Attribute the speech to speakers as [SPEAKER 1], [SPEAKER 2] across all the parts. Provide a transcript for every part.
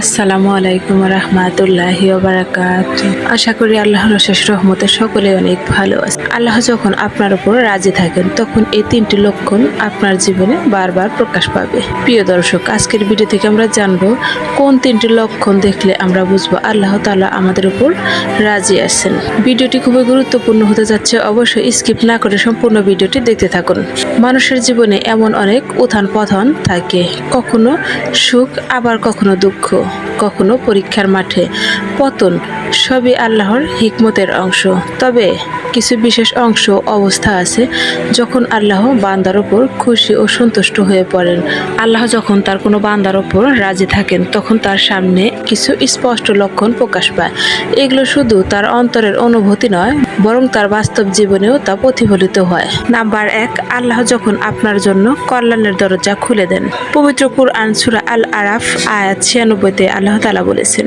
[SPEAKER 1] আসসালামু আলাইকুম রহমাতুল্লাহি বারাকাত আশা করি আল্লাহর শেষ রহমতে সকলে অনেক ভালো আছে। আল্লাহ যখন আপনার উপর রাজি থাকেন, তখন এই তিনটি লক্ষণ আপনার জীবনে বারবার প্রকাশ পাবে। প্রিয় দর্শক, আজকের ভিডিও থেকে আমরা জানব, কোন তিনটি লক্ষণ দেখলে আমরা বুঝব আল্লাহ তাআলা আমাদের উপর রাজি আছেন। ভিডিওটি খুবই গুরুত্বপূর্ণ হতে যাচ্ছে, অবশ্যই স্কিপ না করে সম্পূর্ণ ভিডিওটি দেখতে থাকুন। মানুষের জীবনে এমন অনেক উত্থান পতন থাকে, কখনো সুখ, আবার কখনো দুঃখ। কখনো পরীক্ষার মাঠে। পতন সবই আল্লাহর হিকমতের অংশ। তবে কিছু বিশেষ অংশ অবস্থা আছে যখন আল্লাহ বান্দার ওপর খুশি ও সন্তুষ্ট হয়ে পড়েন। আল্লাহ যখন তার কোনো বান্দার ওপর রাজি থাকেন, তখন তার সামনে কিছু স্পষ্ট লক্ষণ প্রকাশ পায়। এগুলো শুধু তার অন্তরের অনুভূতি নয়, বরং তার বাস্তব জীবনেও তা প্রতিফলিত হয়। নাম্বার এক, আল্লাহ যখন আপনার জন্য কল্যাণের দরজা খুলে দেন। পবিত্র কুরআন সূরা আল আরাফ, আয়াত ছিয়ানব্বইতে আল্লাহ তালা বলেছেন,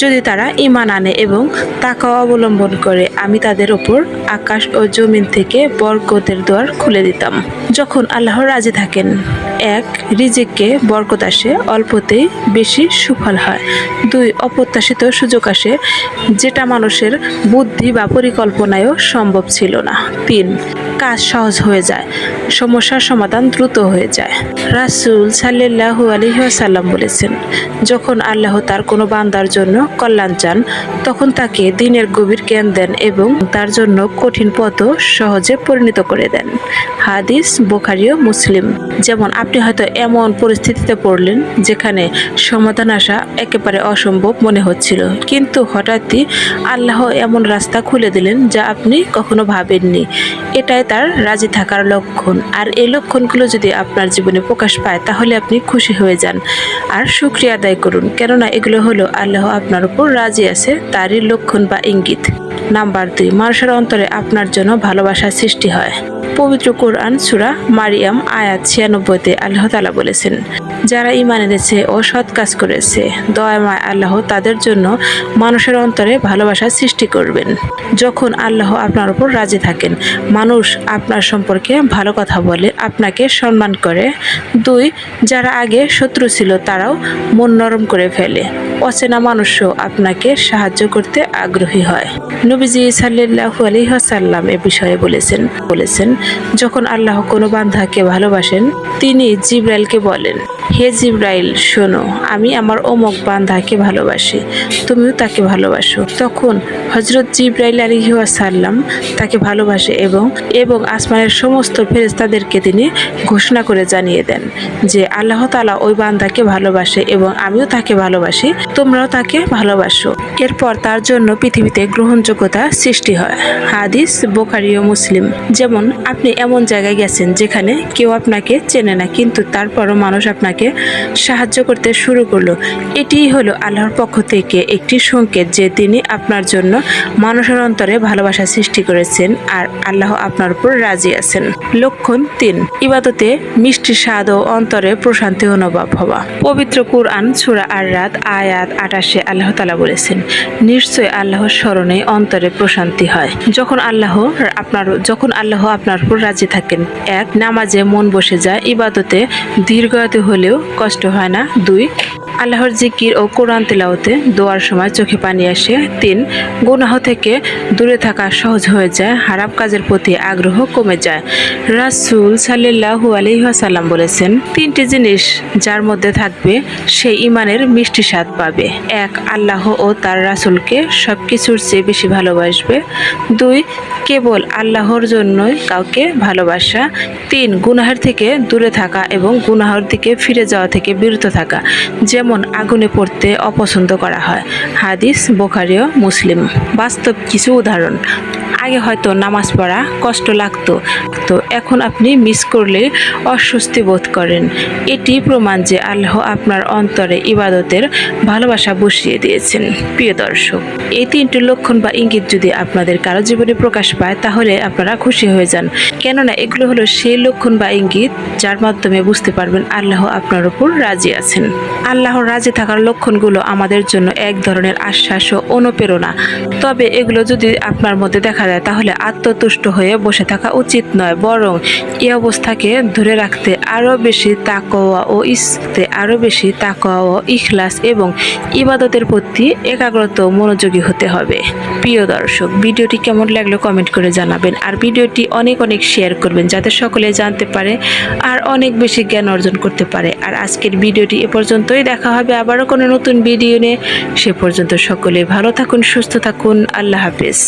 [SPEAKER 1] যদি তারা ইমান আনে এবং তাকা অবলম্বন করে, আমি তাদের ওপর আকাশ ও জমিন থেকে বরকতের দ্বার খুলে দিতাম। যখন আল্লাহ রাজি থাকেন, এক রিজিককে বরকত আসে, অল্পতেই বেশি সুফল হয়। দুই, অপ্রত্যাশিত সুযোগ আসে, যেটা মানুষের বুদ্ধি বা পরিকল্পনায়ও সম্ভব ছিল না। তিন কাজ সহজ হয়ে যায়, সমস্যার সমাধান দ্রুত হয়ে যায়। রাসুল সাল্লাহু আলহিহাসাল্লাম বলেছেন, যখন আল্লাহ তার কোনো বান্দার জন্য কল্যাণ চান, তখন তাকে দিনের গভীর জ্ঞান দেন এবং তার জন্য কঠিন পথও সহজে পরিণত করে দেন। হাদিস বোখারিও মুসলিম। যেমন আপনি হয়তো এমন পরিস্থিতিতে পড়লেন, যেখানে সমাধান আসা একেবারে অসম্ভব মনে হচ্ছিল, কিন্তু হঠাৎই আল্লাহ এমন রাস্তা খুলে দিলেন যা আপনি কখনো ভাবেননি। এটাই তার রাজি থাকার লক্ষণ। আর এই লক্ষণগুলো যদি আপনার জীবনে প্রকাশ পায়, তাহলে আপনি খুশি হয়ে যান। আর সুক্রিয়া আদায় করুন, কেননা এগুলো হলো আল্লাহ আপনার উপর রাজি আছে, তারই লক্ষণ বা ইঙ্গিত। নাম্বার দুই মানুষের অন্তরে আপনার জন্য ভালোবাসার সৃষ্টি হয়। পবিত্র কোরআন সুরা মারিয়াম, আয়াত ছিয়ানব্বইতে আল্লাহ তালা বলেছেন যারা ইমান এনেছে ও সৎ কাজ করেছে, দয়াময় আল্লাহ তাদের জন্য মানুষের অন্তরে ভালোবাসা সৃষ্টি করবেন। যখন আল্লাহ আপনার উপর রাজি থাকেন, মানুষ আপনার সম্পর্কে ভালো কথা বলে, আপনাকে সম্মান করে। দুই, যারা আগে শত্রু ছিল তারাও মন নরম করে ফেলে। অচেনা মানুষও আপনাকে সাহায্য করতে আগ্রহী হয়। নবীজি সাল্লাহু আলহিহাসাল্লাম এ বিষয়ে বলেছেন বলেছেন, যখন আল্লাহ কোনো বান্ধাকে ভালোবাসেন, তিনি জিব্রাইলকে বলেন হে জিব্রাইল, শোনো, আমি আমার অমক বান্ধাকে ভালোবাসি, তুমিও তাকে ভালোবাসো। তখন হজরত জিব্রাইল আলহিহাসাল্লাম তাকে ভালোবাসে এবং এবং আসমানের সমস্ত ফেরেস্তাদেরকে তিনি ঘোষণা করে জানিয়ে দেন যে আল্লাহ তালা ওই বান্দাকে ভালোবাসে এবং আমিও তাকে ভালোবাসি, তোমরাও তাকে ভালোবাসো। এরপর তার জন্য পৃথিবীতে গ্রহণযোগ্যতা সৃষ্টি হয়। হাদিস বোখারি ও মুসলিম। যেমন, আপনি এমন জায়গায় গেছেন যেখানে কেউ আপনাকে চেনে না, কিন্তু তারপরও মানুষ আপনাকে সাহায্য করতে শুরু করল। এটিই হলো আল্লাহর পক্ষ থেকে একটি সংকেত যে তিনি আপনার জন্য মানুষের অন্তরে ভালোবাসা সৃষ্টি করেছেন আর আল্লাহ আপনার উপর রাজি আছেন। লক্ষণ তিন, ইবাদতে মিষ্টি স্বাদ ও অন্তরে প্রশান্তি অনুভব হওয়া। পবিত্র কুরআন, সুরা আর রাত আয়াত আটাশে আল্লাহ তালা বলেছেন, নিশ্চয় আল্লাহর স্মরণে অন্তরে প্রশান্তি হয়। যখন আল্লাহ আপনার, যখন আল্লাহ আপনার উপর রাজি থাকেন, এক, নামাজে মন বসে যায়, ইবাদতে দীর্ঘায়িত হলেও কষ্ট হয় না। দুই, আল্লাহর জিকির ও কোরআন তেলাওতে দোয়ার সময় চোখে পানি আসে। তিন, গুনাহ থেকে দূরে থাকা সহজ হয়ে যায়, হারাম কাজের প্রতি আগ্রহ কমে যায়। রাসুল সাল্লাহু আলহিহাসাল্লাম বলেছেন, তিনটি জিনিস যার মধ্যে থাকবে, সেই ইমানের মিষ্টি স্বাদ পাবে। এক, আল্লাহ ও তার রাসুলকে সব কিছুর চেয়ে বেশি ভালোবাসবে। দুই, কেবল আল্লাহর জন্যই কাউকে ভালোবাসা। তিন, গুনাহের থেকে দূরে থাকা এবং গুনাহর দিকে ফিরে যাওয়া থেকে বিরত থাকা, যেমন আগুনে পড়তে অপছন্দ করা হয়। হাদিস বোখারিও মুসলিম। বাস্তব কিছু উদাহরণ। আগে হয়তো নামাজ পড়া কষ্ট লাগতো, তো এখন আপনি মিস করলে অস্বস্তি বোধ করেন। এটি প্রমাণ যে আল্লাহ আপনার অন্তরে ইবাদতের ভালোবাসা বসিয়ে দিয়েছেন। প্রিয় দর্শক, এই তিনটি লক্ষণ বা ইঙ্গিত যদি আপনাদের কারও জীবনে প্রকাশ পায়, তাহলে আপনারা খুশি হয়ে যান। কেননা এগুলো হলো সেই লক্ষণ বা ইঙ্গিত যার মাধ্যমে বুঝতে পারবেন আল্লাহ আপনার উপর রাজি আছেন। আল্লাহর রাজি থাকার লক্ষণগুলো আমাদের জন্য এক ধরনের আশ্বাস ও অনুপ্রেরণা। তবে এগুলো যদি আপনার মধ্যে দেখা যায়, তাহলে আত্মতুষ্ট হয়ে বসে থাকা উচিত নয়, বরং বরং এই অবস্থাকে ধরে রাখতে আরও বেশি তাকওয়া ও ইসতে আরও বেশি তাকওয়া ও ইখলাস এবং ইবাদতের প্রতি একাগ্রত মনোযোগী হতে হবে। প্রিয় দর্শক, ভিডিওটি কেমন লাগল কমেন্ট করে জানাবেন। আর ভিডিওটি অনেক অনেক শেয়ার করবেন যাতে সকলে জানতে পারে আর অনেক বেশি জ্ঞান অর্জন করতে পারে। আর আজকের ভিডিওটি এ পর্যন্তই। দেখা হবে আবারও কোনো নতুন ভিডিও নিয়ে। সে পর্যন্ত সকলে ভালো থাকুন, সুস্থ থাকুন। আল্লাহ হাফেজ।